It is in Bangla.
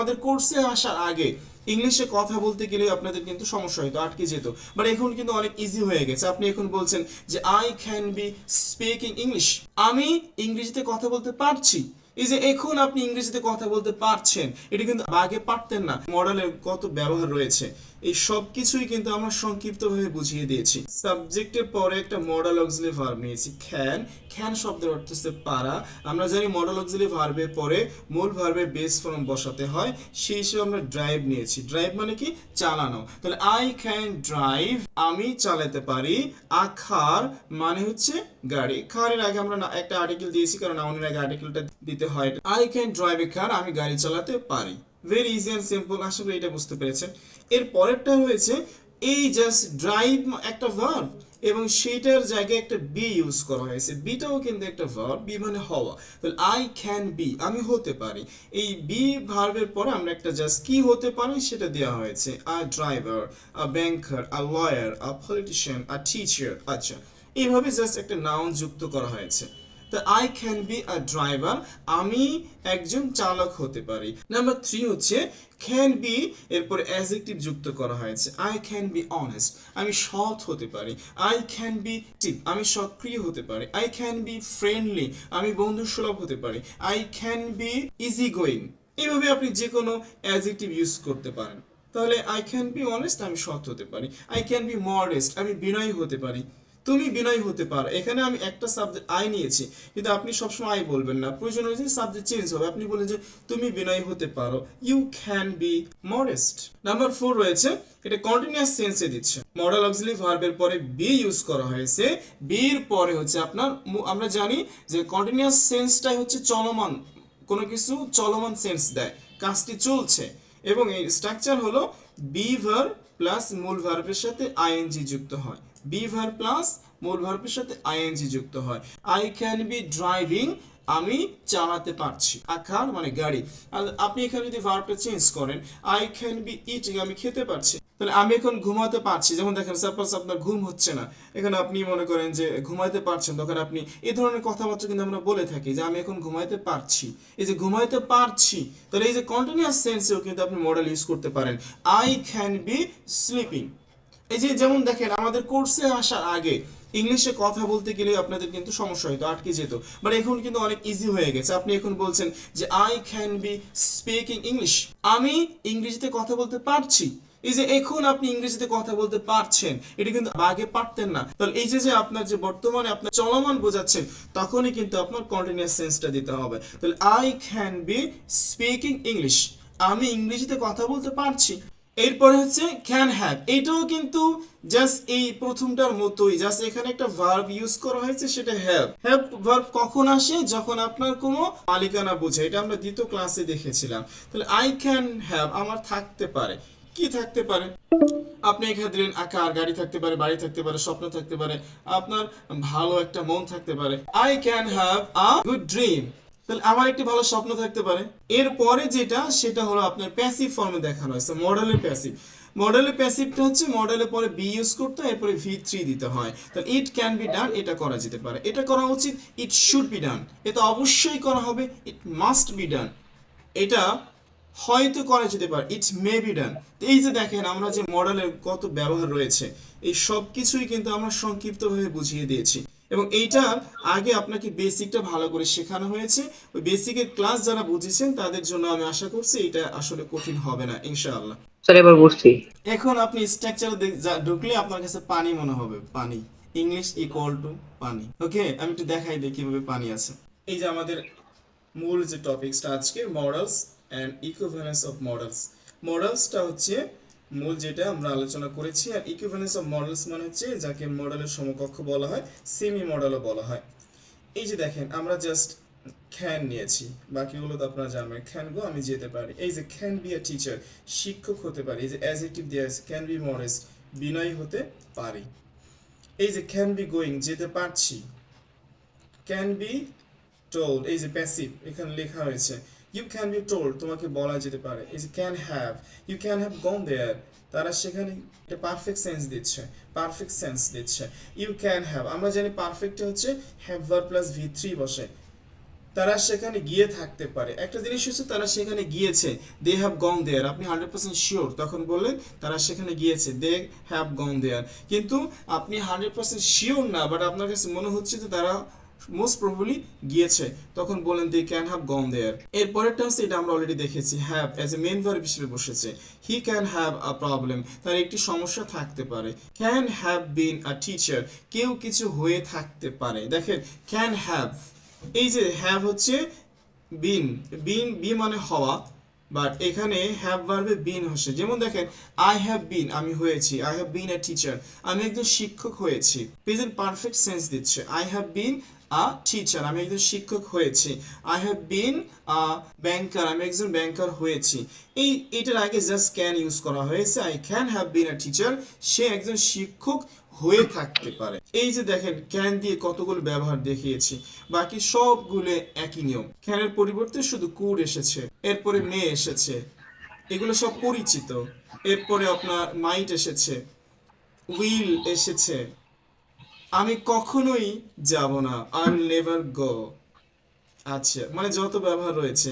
আমাদের কোর্সে আসার আগে ইংলিশে কথা বলতে গেলে আপনাদের কিন্তু সমস্যা হতো আটকে যেত। বাট এখন কিন্তু অনেক ইজি হয়ে গেছে। আপনি এখন বলছেন যে I can be speaking English আমি ইংরেজিতে কথা বলতে পারছি। এই যে এখন আপনি ইংরেজিতে কথা বলতে পারছেন, এটা কিন্তু আগে পারতেন না। মডেলের কত ব্যবহার রয়েছে। এই সব কিছুই কিন্তু আমরা সংক্ষিপ্তভাবে বুঝিয়ে দিয়েছি। সাবজেক্টের পরে একটা মডেল অক্সিলি ভার্ব নিয়েছি খ্যান খ্যান শব্দের অর্থ হচ্ছে পারা। আমরা জানি মডেল অক্সিলি ভার্বের পরে মূল ভার্বের বেস ফর্ম বসাতে হয়, সেই হিসেবে আমরা ড্রাইভ নিয়েছি। ড্রাইভ মানে কি? চালানো। তাহলে আই ক্যান ড্রাইভ আমি চালাতে পারি। আখার মানে হচ্ছে গাড়ি। খারের আগে আমরা একটা আর্টিকেল দিয়েছি, কারণ নাউনের আগে আর্টিকেলটা দিতে হয়। I can drive a car আমি গাড়ি চালাতে পারি। ভেরি ইজি অ্যান্ড সিম্পল আশা করি এটা বুঝতে পেরেছেন। এর পরেরটা হয়েছে, এই জাস্ট ড্রাইভ একটা ভার্ব এবং সেইটার জায়গায় একটা বি ইউজ করা হয়েছে। বিটাও কিন্তু একটা ভার্ব বি মানে হওয়া। তাহলে আই ক্যান বি আমি হতে পারি। এই বি ভার্বের পরে আমরা একটা জাস্ট কি হতে পারি সেটা দেওয়া হয়েছে। A driver a banker a lawyer a politician a teacher আচ্ছা। এইভাবে জাস্ট একটা নাউন যুক্ত করা হয়েছে। তো I can be a driver আমি একজন চালক হতে পারি। নাম্বার থ্রি হচ্ছে ক্যান বি এরপরে অ্যাজেক্টিভ যুক্ত করা হয়েছে। আই ক্যান বি অনেস্ট আমি সৎ হতে পারি। আই ক্যান বি টিপ আমি সক্রিয় হতে পারি। আই ক্যান বি ফ্রেন্ডলি আমি বন্ধু সুলভ হতে পারি। I can be easy going এইভাবে আপনি যে কোনো অ্যাজেক্টিভ ইউজ করতে পারেন। তাহলে আই ক্যান বি অনেস্ট আমি সৎ হতে পারি। আই ক্যান বি মডেস্ট আমি বিনয়ী হতে পারি। তুমি বিনয় হতে পারো। এখানে আমি একটা সাবজেক্ট আই নিয়েছি। কিন্তু আপনি সবসময় আই বলবেন না। প্রয়োজন হয়েছে সাবজেক্ট চেঞ্জ হবে। আপনি বলেন যে তুমি বিনয় হতে পারো। You can be modest number four রয়েছে, এটা কন্টিনিউয়াস সেন্সে দিচ্ছে। মডেল অক্সিলি ভার্বের পরে বি ইউজ করা হয়েছে। বির পরে হচ্ছে আপনার আমরা জানি যে কন্টিনিউয়াস সেন্সটাই হচ্ছে চলমান। কোনো কিছু চলমান সেন্স দেয়। কাজটি চলছে। এবং এই স্ট্রাকচার হলো বি ভার প্লাস মূল ভার্বের সাথে আইএনজি যুক্ত হয়। বি ভার প্লাস মূল ভার্বের সাথে আইএনজি যুক্ত হয়। আই ক্যান বি ড্রাইভিং আমি চালাতে পারছি। আকার মানে গাড়ি। আপনি এখানে যদি ভার্বটা চেঞ্জ করেন আই ক্যান বি ইটিং আমি খেতে পারছি। তাহলে আমি এখন ঘুমাতে পারছি। যেমন দেখেন সাপোজ আপনার ঘুম হচ্ছে না। এখানে আপনি মনে করেন যে ঘুমাইতে পারছেন তখন আপনি এই ধরনের কথাবার্তা কিন্তু আমরা বলে থাকি যে আমি এখন ঘুমাইতে পারছি। এই যে ঘুমাইতে পারছি, তাহলে এই যে কন্টিনিউয়াস সেন্সেও কিন্তু আপনি মডেল ইউজ করতে পারেন। আই ক্যান বি স্লিপিং এই যে যেমন দেখেন, আমাদের কোর্সে আসার আগে ইংলিশে কথা বলতে গেলে আপনাদের কিন্তু সমস্যা হতো আটকে যেত। বাট এখন কিন্তু অনেক ইজি হয়ে গেছে। আপনি এখন বলছেন যে I can be speaking English আমি ইংরেজিতে কথা বলতে পারছি। এই যে এখন আপনি ইংরেজিতে কথা বলতে পারছেন, এটা কিন্তু আগে পারতেন না। তাহলে এই যে যে আপনার যে বর্তমানে আপনার চলমান বোঝাচ্ছেন, তখনই কিন্তু আপনার কন্টিনিউয়াস সেন্সটা দিতে হবে। তাহলে I can be speaking English আমি ইংরেজিতে কথা বলতে পারছি। এরপরে হচ্ছে ক্যান হ্যাভ এটাও কিন্তু জাস্ট এই প্রথমটার মতোই জাস্ট এখানে একটা ভার্ব ইউজ করা হয়েছে, সেটা হ্যাভ হ্যাভ ভার্ব কখন আসে? যখন আপনার কোনো মালিকানা বোঝে। এটা আমরা দ্বিতীয় ক্লাসে দেখেছিলাম। তাহলে আই ক্যান হ্যাভ আমার থাকতে পারে। কি থাকতে পারে? আপনি এখানে দিলেন আকার গাড়ি থাকতে পারে, বাড়ি থাকতে পারে, স্বপ্ন থাকতে পারে, আপনার ভালো একটা মন থাকতে পারে। I can have a good dream তাহলে আমার একটি ভালো স্বপ্ন থাকতে পারে। এরপরে যেটা, সেটা হলো আপনার প্যাসিভ ফর্মে দেখানো হয়েছে মডেলের প্যাসিভ মডেলের প্যাসিভটা হচ্ছে মডেলের পরে বি ইউজ করতে হয়, এরপরে ভি থ্রি দিতে হয়। তাহলে ইট ক্যান বি ডান এটা করা যেতে পারে। এটা করা উচিত ইট শুড বি ডান এটা অবশ্যই করা হবে ইট মাস্ট বি ডান এটা হয়তো করা যেতে পারে ইটস মে বি ডান এই যে দেখেন, আমরা যে মডেলের কত ব্যবহার রয়েছে, এই সব কিছুই কিন্তু আমরা সংক্ষিপ্তভাবে বুঝিয়ে দিয়েছি। এবং এইটা আগে আপনাকে বেসিকটা ভালো করে শেখানো হয়েছে। ওই বেসিকের ক্লাস যারা বুঝেছেন তাদের জন্য আমি আশা করছি এটা আসলে কঠিন হবে না ইনশাআল্লাহ। স্যার এবার বুঝছি এখন আপনি স্ট্রাকচার ঢুকলে আপনার কাছে পানি মনে হবে পানি। ইংলিশ ইকুয়াল টু পানি। ওকে আমি একটু দেখাই দিই কীভাবে পানি আছে। এই যে আমাদের মূল যে টপিকসটা আজকে models and equivalence of models মডেলসটা হচ্ছে মূল যেটা আমরা আলোচনা করেছি, আর ইকুইভ্যালেন্স অফ মডেলস মানে হচ্ছে যাকে মডেলের সমকক্ষ বলা হয় সেমি মডেলও বলা হয়। এই যে দেখেন, আমরা জাস্ট ক্যান নিয়েছি। বাকিগুলো তো আপনারা জানবেন। ক্যান গো, আমি যেতে পারি। এই যে ক্যান বি আ টিচার শিক্ষক হতে পারি। এই যে অ্যাজেক্টিভ দেওয়া আছে ক্যান বি মডেস্ট বিনয়ী হতে পারি। এই যে ক্যান বি গোয়িং যেতে পারছি। ক্যান বি টোল্ড এই যে প্যাসিভ এখানে লেখা হয়েছে। ইউ ক্যান বি টোল্ড তোমাকে বলা যেতে পারে যে can have you can have gone there তারা সেখানে একটা পারফেক্ট সেন্স দিচ্ছে পারফেক্ট সেন্স দিচ্ছে। ইউ ক্যান হ্যাভ আমরা জানি পারফেক্ট হচ্ছে have verb plus V three বসে। তারা সেখানে গিয়ে থাকতে পারে। একটা জিনিস হচ্ছে তারা সেখানে গিয়েছে দে হ্যাভ গন দেয়ার আপনি হান্ড্রেড পার্সেন্ট শিওর তখন বললেন তারা সেখানে গিয়েছে দে হ্যাভ গন দেয়ার কিন্তু আপনি হান্ড্রেড পার্সেন্ট শিওর না বাট আপনার কাছে মনে হচ্ছে যে তারা মোস্ট প্রবলি গিয়েছে। তখন বলেন they can have gone there এরপরেরটা হচ্ছে এটা আমরা অলরেডি দেখেছি have as a main verb হিসেবে বসেছে। He can have a problem তার একটি সমস্যা থাকতে পারে। Can have been a teacher কেউ কিছু হয়ে থাকতে পারে। দেখেন ক্যান হ্যাভ এই যে হ্যাভ হচ্ছে বিন বিন বি মানে হওয়া বাট এখানে হ্যাভ ভার্বে বিন হচ্ছে। যেমন দেখেন আই হ্যাভ বিন আমি হয়েছি I have been a teacher আমি একজন শিক্ষক হয়েছি। প্রেজেন্ট পারফেক্ট সেন্স দিচ্ছে I have been a teacher আমি একজন শিক্ষক হয়েছি। I have been a banker আমি একজন ব্যাংকার হয়েছি। এই, এটার আগে জাস্ট ক্যান ইউজ করা হয়েছে। I can have been a teacher সে একজন শিক্ষক হয়ে থাকতে পারে। এই যে দেখেন ক্যান দিয়ে কতগুলো ব্যবহার দেখিয়েছি। বাকি সবগুলো একই নিয়ম। ক্যানের পরিবর্তে শুধু কুর এসেছে, এরপরে মে এসেছে। এগুলো সব পরিচিত। এরপরে আপনার মাইট এসেছে উইল এসেছে। আমি কখনোই যাব না। আই নেভার গো আচ্ছা মানে যত ব্যবহার রয়েছে।